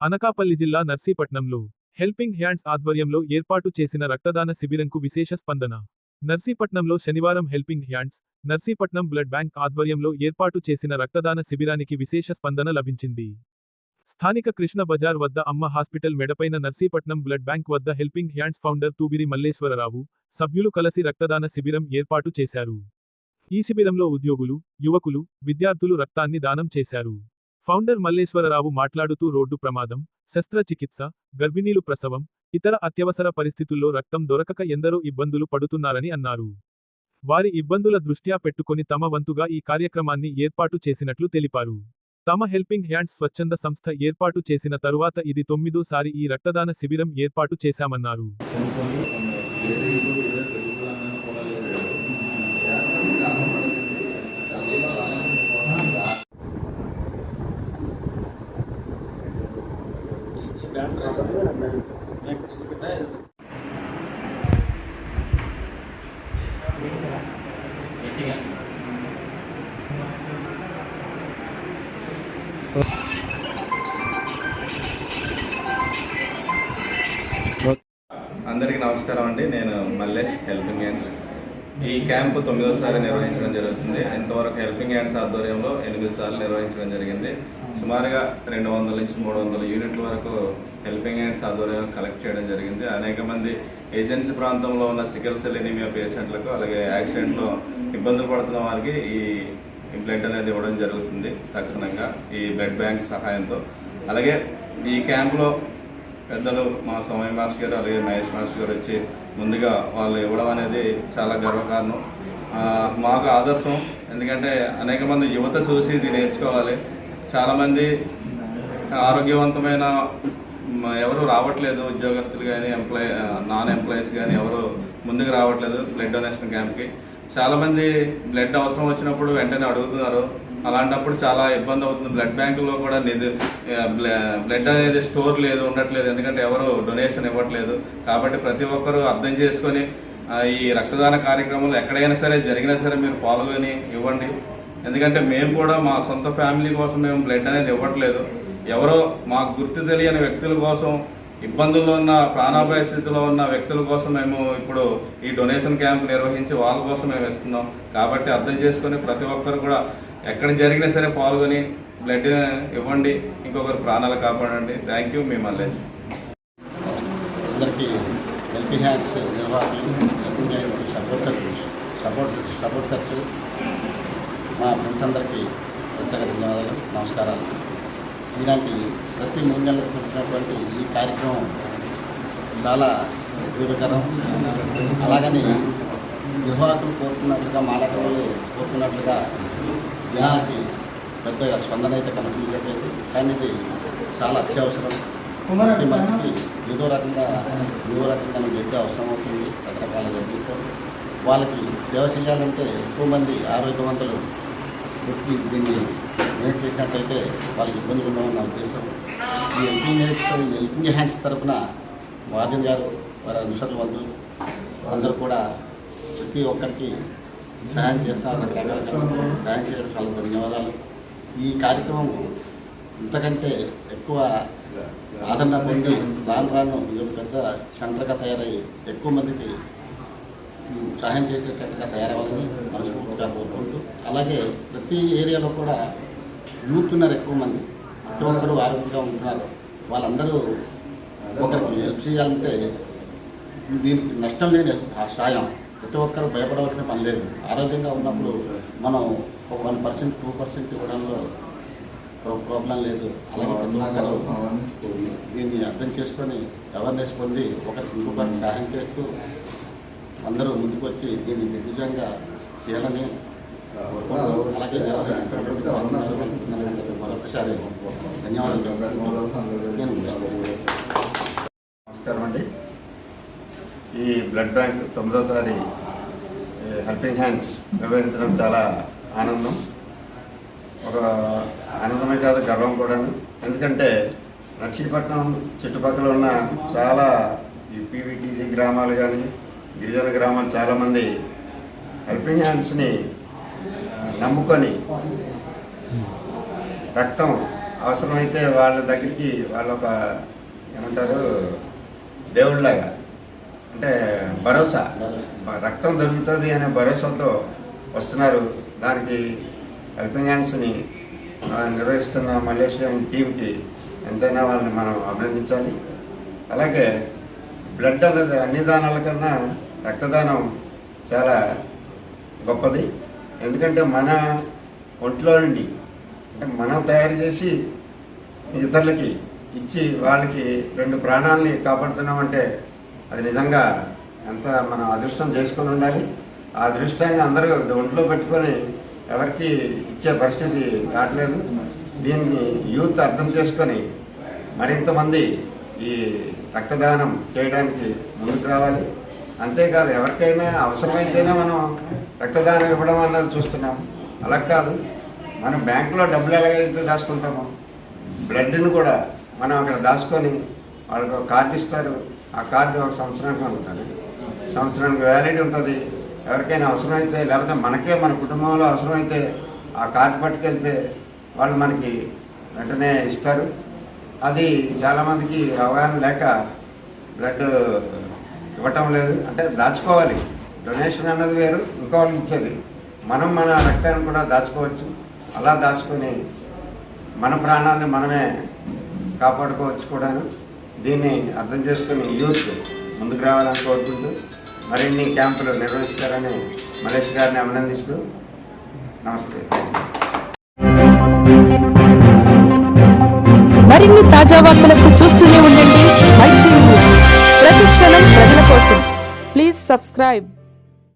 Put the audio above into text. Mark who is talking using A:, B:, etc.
A: అనకాపల్లి జిల్లా నర్సీపట్నంలో helping hands ఆధ్వర్యంలో ఏర్పాటు చేసిన రక్తదాన శిబిరంకు విశేష స్పందన. నర్సీపట్నంలో శనివారం helping hands Narsipatnam blood bank ఆధ్వర్యంలో ఏర్పాటు చేసిన రక్తదాన శిబిరానికి విశేష స్పందన లభించింది. స్థానిక కృష్ణ బజార్ వద్ద అమ్మ హాస్పిటల్ మెడపైన నర్సీపట్నం బ్లడ్ బ్యాంక్ వద్ద helping hands founder Tubiri Malleswararao సభ్యులు కలిసి రక్తదాన శిబిరం ఏర్పాటు చేశారు. ఈ శిబిరంలో ఉద్యోగులు యువకులు విద్యార్థులు రక్తాన్ని దానం చేశారు. ఫౌండర్ మల్లేశ్వరరావు మాట్లాడుతూ రోడ్డు ప్రమాదం శస్త్రచికిత్స గర్భిణీలు ప్రసవం ఇతర అత్యవసర పరిస్థితుల్లో రక్తం దొరకక ఎందరో ఇబ్బందులు పడుతున్నారని అన్నారు. వారి ఇబ్బందుల దృష్ట్యా పెట్టుకొని తమ వంతుగా ఈ కార్యక్రమాన్ని ఏర్పాటు చేసినట్లు తెలిపారు. తమ హెల్పింగ్ హ్యాండ్స్ స్వచ్ఛంద సంస్థ ఏర్పాటు చేసిన తరువాత ఇది తొమ్మిదోసారి ఈ రక్తదాన శిబిరం ఏర్పాటు చేశామన్నారు.
B: అందరికీ నమస్కారం అండి. నేను మల్లేష్ హెల్పింగ్ హ్యాండ్స్ ఈ క్యాంపు తొమ్మిదోసారి నిర్వహించడం జరుగుతుంది. ఇంతవరకు హెల్పింగ్ హ్యాండ్స్ ఆధ్వర్యంలో ఎనిమిది సార్లు నిర్వహించడం జరిగింది. సుమారుగా రెండు వందల నుంచి మూడు వందల యూనిట్ల వరకు హెల్పింగ్ హ్యాండ్స్ ఆధ్వర్యంలో కలెక్ట్ చేయడం జరిగింది. అనేక మంది ఏజెన్సీ ప్రాంతంలో ఉన్న సికిల్ సెల్ ఎనిమియా పేషెంట్లకు అలాగే యాక్సిడెంట్లో ఇబ్బందులు పడుతున్న వారికి ఈ ఇంప్లెంట్ బ్లడ్ అనేది ఇవ్వడం జరుగుతుంది తక్షణంగా ఈ బ్లడ్ బ్యాంక్ సహాయంతో. అలాగే ఈ క్యాంప్లో పెద్దలు మా సోమయ్య మాస్టర్ గారు అలాగే మహేష్ మాస్టర్ గారు వచ్చి ముందుగా వాళ్ళు ఇవ్వడం అనేది చాలా గర్వకారణం. మాకు ఆదర్శం. ఎందుకంటే అనేక మంది యువత చూసి ఇది నేర్చుకోవాలి. చాలామంది ఆరోగ్యవంతమైన ఎవరు రావట్లేదు. ఉద్యోగస్తులు కానీ ఎంప్లాయ్ నాన్ ఎంప్లాయీస్ కానీ ఎవరు ముందుకు రావట్లేదు బ్లడ్ డొనేషన్ క్యాంప్కి. చాలామంది బ్లడ్ అవసరం వచ్చినప్పుడు వెంటనే అడుగుతున్నారు. అలాంటప్పుడు చాలా ఇబ్బంది అవుతుంది. బ్లడ్ బ్యాంకులో కూడా నిధి బ్లడ్ అనేది స్టోర్ లేదు ఉండట్లేదు. ఎందుకంటే ఎవరు డొనేషన్ ఇవ్వట్లేదు. కాబట్టి ప్రతి ఒక్కరూ అర్థం చేసుకొని ఈ రక్తదాన కార్యక్రమంలో ఎక్కడైనా సరే జరిగినా సరే మీరు పాల్గొని ఇవ్వండి. ఎందుకంటే మేము కూడా మా సొంత ఫ్యామిలీ కోసం మేము బ్లడ్ అనేది ఇవ్వట్లేదు. ఎవరో మాకు గుర్తు తెలియని వ్యక్తుల కోసం ఇబ్బందుల్లో ఉన్న ప్రాణాపాయ స్థితిలో ఉన్న వ్యక్తుల కోసం మేము ఇప్పుడు ఈ డొనేషన్ క్యాంప్ నిర్వహించి వాళ్ళ కోసం మేము ఇస్తున్నాం. కాబట్టి అర్థం చేసుకుని ప్రతి ఒక్కరు కూడా ఎక్కడ జరిగినా సరే పాల్గొని బ్లడ్ ఇవ్వండి ఇంకొకరు ప్రాణాలు కాపాడండి. థ్యాంక్ యూ మీ మల్లేష్.
C: అందరికీ హెల్పీ హ్యాండ్స్ నిర్వాహకులు సపోర్టర్స్ సపోర్టర్స్ సపోర్ట్ సపోర్టర్స్ మా ఫ్రెండ్స్ అందరికీ ప్రత్యేక ధన్యవాదాలు నమస్కారాలు. ఇలాంటి ప్రతి మూడు నెలలకు పెట్టినటువంటి ఈ కార్యక్రమం చాలా ఉపయోగకరం. అలాగని నిర్వాహకులు కోరుకున్నట్లుగా మాలాటలు కోరుకున్నట్లుగా జనాలకి పెద్దగా స్పందన అయితే కనిపించట్లేదు కానీ ఇది చాలా అత్యవసరం. ప్రతి మనిషికి ఏదో రకంగా ఏదో రకంగా బ్లడ్ అవసరం అవుతుంది. రకరకాల జబ్బులతో. వాళ్ళకి సేవ చేయాలంటే ఎక్కువ మంది ఆరోగ్యవంతులు వ్యక్తి దీన్ని డొనేట్ చేసినట్టయితే వాళ్ళకి ఇబ్బందులు ఉండవని నా ఉద్దేశం. ఈ ఎల్పింగ్ హ్యాండ్స్ ఎల్పింగ్ హ్యాండ్స్ తరఫున వార్డెన్ గారు వారి అనుసరులు బంధువులు అందరూ కూడా ప్రతి ఒక్కరికి సహాయం చేస్తున్నారు రకరకాల సహాయం చేయడం చాలా ధన్యవాదాలు. ఈ కార్యక్రమం ఇంతకంటే ఎక్కువ ఆదరణ పొంది రాను రాను ఇది పెద్ద సెంటర్గా తయారయ్యి ఎక్కువ మందికి సహాయం చేసేటట్టుగా తయారవ్వాలని మనస్ఫూర్తిగా కోరుకుంటూ అలాగే ప్రతి ఏరియాలో కూడా యూత్ ఉన్నారు ఎక్కువ మంది. ప్రతి ఒక్కరు ఆరోగ్యంగా ఉంటున్నారు. వాళ్ళందరూ ఒకరికి హెల్ప్ చేయాలంటే దీనికి నష్టం లేని ఆ సాయం. ప్రతి ఒక్కరు భయపడవలసిన పని లేదు. ఆరోగ్యంగా ఉన్నప్పుడు మనం ఒక వన్ పర్సెంట్ టూ పర్సెంట్ ఇవ్వడంలో ప్రా- ప్రాబ్లం లేదు. దీన్ని అర్థం చేసుకొని అవేర్నెస్ పొంది ఒకరికి ఇంకొకరికి సహాయం చేస్తూ అందరూ ముందుకు వచ్చి దీన్ని దిగ్విజయంగా చేయాలని మరొకసారి ధన్యవాదాలు.
D: నమస్కారం అండి. ఈ బ్లడ్ బ్యాంక్ తొమ్మిదవ తారీఖు హెల్పింగ్ హ్యాండ్స్ నిర్వహించడం చాలా ఆనందం. ఒక ఆనందమే కాదు గర్వం కూడా ఎందుకంటే నర్సీపట్నం చుట్టుపక్కల ఉన్న చాలా ఈ పీవీటీజీ గ్రామాలు కానీ గిరిజన గ్రామాలు చాలామంది హెల్పింగ్ హ్యాండ్స్ని నమ్ముకొని రక్తం అవసరమైతే వాళ్ళ దగ్గరికి వాళ్ళ ఒక ఏమంటారు దేవుళ్ళలాగా అంటే భరోసా. రక్తం దొరుకుతుంది అనే భరోసాతో వస్తున్నారు. దానికి హెల్పింగ్ హ్యాండ్స్ని నిర్వహిస్తున్న మలేషియన్ టీంకి ఎంతైనా వాళ్ళని మనం అభినందించాలి. అలాగే బ్లడ్ అనేది అన్ని దానాల కన్నా రక్తదానం చాలా గొప్పది. ఎందుకంటే మన ఒంట్లో నుండి అంటే మనం తయారు చేసి ఇతరులకి ఇచ్చి వాళ్ళకి రెండు ప్రాణాలని కాపాడుతున్నామంటే అది నిజంగా ఎంత మనం అదృష్టం చేసుకొని ఉండాలి. ఆ అదృష్టాన్ని అందరూ ఒంట్లో పెట్టుకొని ఎవరికి ఇచ్చే పరిస్థితి రావట్లేదు. దీన్ని యూత్ అర్థం చేసుకొని మరింతమంది ఈ రక్తదానం చేయడానికి ముందుకు రావాలి. అంతేకాదు ఎవరికైనా అవసరమైతేనే మనం రక్తదానం ఇవ్వడం అన్నది చూస్తున్నాం. అలా కాదు. మనం బ్యాంకులో డబ్బులు ఎలాగైతే దాచుకుంటామో బ్లడ్ని కూడా మనం అక్కడ దాచుకొని వాళ్ళకు కార్డు ఇస్తారు. ఆ కార్డు ఒక సంవత్సరానికి ఉంటుంది సంవత్సరానికి వ్యాలిడ్ ఉంటుంది. ఎవరికైనా అవసరమైతే లేకపోతే మనకే మన కుటుంబంలో అవసరమైతే ఆ కార్డు పట్టుకెళ్తే వాళ్ళు మనకి వెంటనే ఇస్తారు. అది చాలామందికి అవగాహన లేక బ్లడ్ ఇవ్వటం లేదు. అంటే దాచుకోవాలి. డొనేషన్ అన్నది వేరు. ఇంకో వాళ్ళకి ఇచ్చేది. మనం మన రక్తాన్ని కూడా దాచుకోవచ్చు. అలా దాచుకొని మన ప్రాణాన్ని మనమే కాపాడుకోవచ్చు కూడాను. దీన్ని అర్థం చేసుకుని యూత్ ముందుకు రావాలని కోరుకుంటూ మరిన్ని క్యాంపులు నిర్వహిస్తారని మలేష్ గారిని అభినందిస్తూ నమస్తే.
E: మరిన్ని తాజా వార్తలకు చూస్తూనే ఉండండి మైత్రి న్యూస్. ప్రతి క్షణం ప్రజల కోసం. Please subscribe.